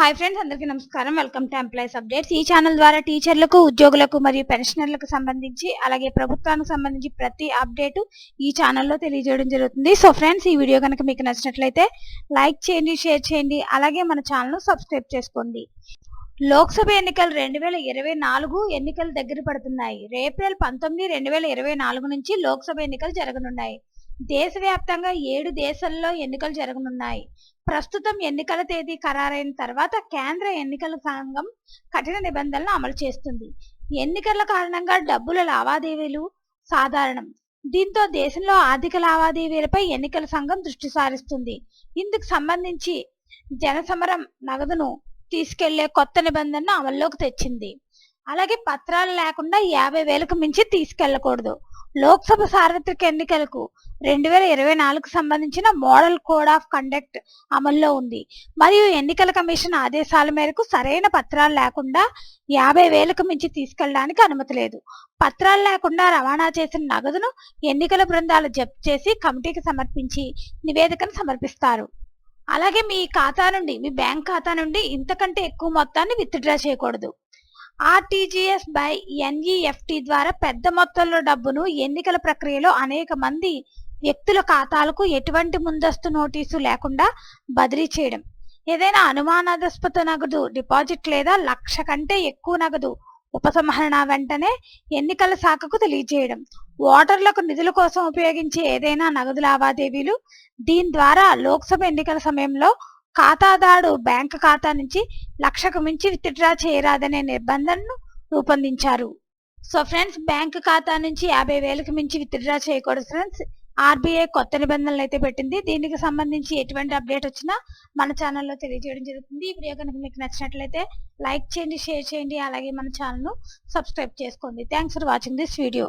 Hi friends అందరికీ నమస్కారం. Welcome to employees updates ఈ ఛానల్ ద్వారా టీచర్లకు ఉద్యోగులకు మరియు పెన్షనర్లకు సంబంధించి అలాగే ప్రభుత్వానికి సంబంధించి ప్రతి అప్డేట్ ఈ ఛానల్లో తెలియజేయడం జరుగుతుంది. సో ఫ్రెండ్స్ ఈ వీడియో కనుక మీకు నచ్చినట్లయితే లైక్ చేయండి షేర్ చేయండి అలాగే మన ఛానల్ను సబ్స్క్రైబ్ చేసుకోండి. లోక్సభ ఎన్నికలు రెండు వేల ఇరవై నాలుగు ఎన్నికలు దగ్గర పడుతున్నాయి. ఏప్రిల్ పంతొమ్మిది రెండు వేల ఇరవై నాలుగు నుంచి లోక్సభ ఎన్నికలు జరగనున్నాయి. దేశవ్యాప్తంగా ఏడు దేశాల్లో ఎన్నికలు జరగనున్నాయి. ప్రస్తుతం ఎన్నికల తేదీ ఖరారైన తర్వాత కేంద్ర ఎన్నికల సంఘం కఠిన నిబంధనలు అమలు చేస్తుంది. ఎన్నికల కారణంగా డబ్బుల లావాదేవీలు సాధారణం. దీంతో దేశంలో ఆర్థిక లావాదేవీలపై ఎన్నికల సంఘం దృష్టి సారిస్తుంది. ఇందుకు సంబంధించి జనసమరం నగదును తీసుకెళ్ళే కొత్త నిబంధనను అమల్లోకి తెచ్చింది. అలాగే పత్రాలు లేకుండా యాభై వేలకు మించి తీసుకెళ్ళకూడదు. లోక్సభ సార్వత్రిక ఎన్నికలకు రెండు వేల ఇరవై నాలుగు సంబంధించిన మోడల్ కోడ్ ఆఫ్ కండక్ట్ అమల్లో ఉంది. మరియు ఎన్నికల కమిషన్ ఆదేశాల మేరకు సరైన పత్రాలు లేకుండా యాభై వేలకు మించి తీసుకెళ్ళడానికి అనుమతి లేదు. పత్రాలు లేకుండా రవాణా చేసిన నగదును ఎన్నికల బృందాలు జప్తు చేసి కమిటీకి సమర్పించి నివేదికను సమర్పిస్తారు. అలాగే మీ ఖాతా నుండి మీ బ్యాంక్ ఖాతా నుండి ఇంతకంటే ఎక్కువ మొత్తాన్ని విత్డ్రా చేయకూడదు. ఆర్టీజీఎస్ బై ఎన్ఈఎఫ్టి ద్వారా పెద్ద మొత్తంలో డబ్బును ఎన్నికల ప్రక్రియలో అనేక మంది వ్యక్తుల ఖాతాలకు ఎటువంటి ముందస్తు నోటీసు లేకుండా బదిలీ చేయడం. ఏదైనా అనుమానాస్పద నగదు డిపాజిట్ లేదా లక్ష కంటే ఎక్కువ నగదు ఉపసంహరణ వెంటనే ఎన్నికల శాఖకు తెలియజేయడం. ఓటర్లకు నిధుల కోసం ఉపయోగించే ఏదైనా నగదు లావాదేవీలు దీని ద్వారా లోక్సభ ఎన్నికల సమయంలో ఖాతాదారు బ్యాంకు ఖాతా నుంచి లక్షకు మించి విత్డ్రా చేయరాదనే నిబంధనను రూపొందించారు. సో ఫ్రెండ్స్ బ్యాంకు ఖాతా నుంచి యాభై వేలకు మించి విత్డ్రా చేయకూడదు ఫ్రెండ్స్. ఆర్బీఐ కొత్త నిబంధనలు అయితే పెట్టింది. దీనికి సంబంధించి ఎటువంటి అప్డేట్ వచ్చినా మన ఛానల్లో తెలియజేయడం జరుగుతుంది. ఈ వీడియో కనుక మీకు నచ్చినట్లయితే లైక్ చేయండి షేర్ చేయండి. అలాగే మన ఛానల్ను సబ్స్క్రైబ్ చేసుకోండి. Thanks for watching this video.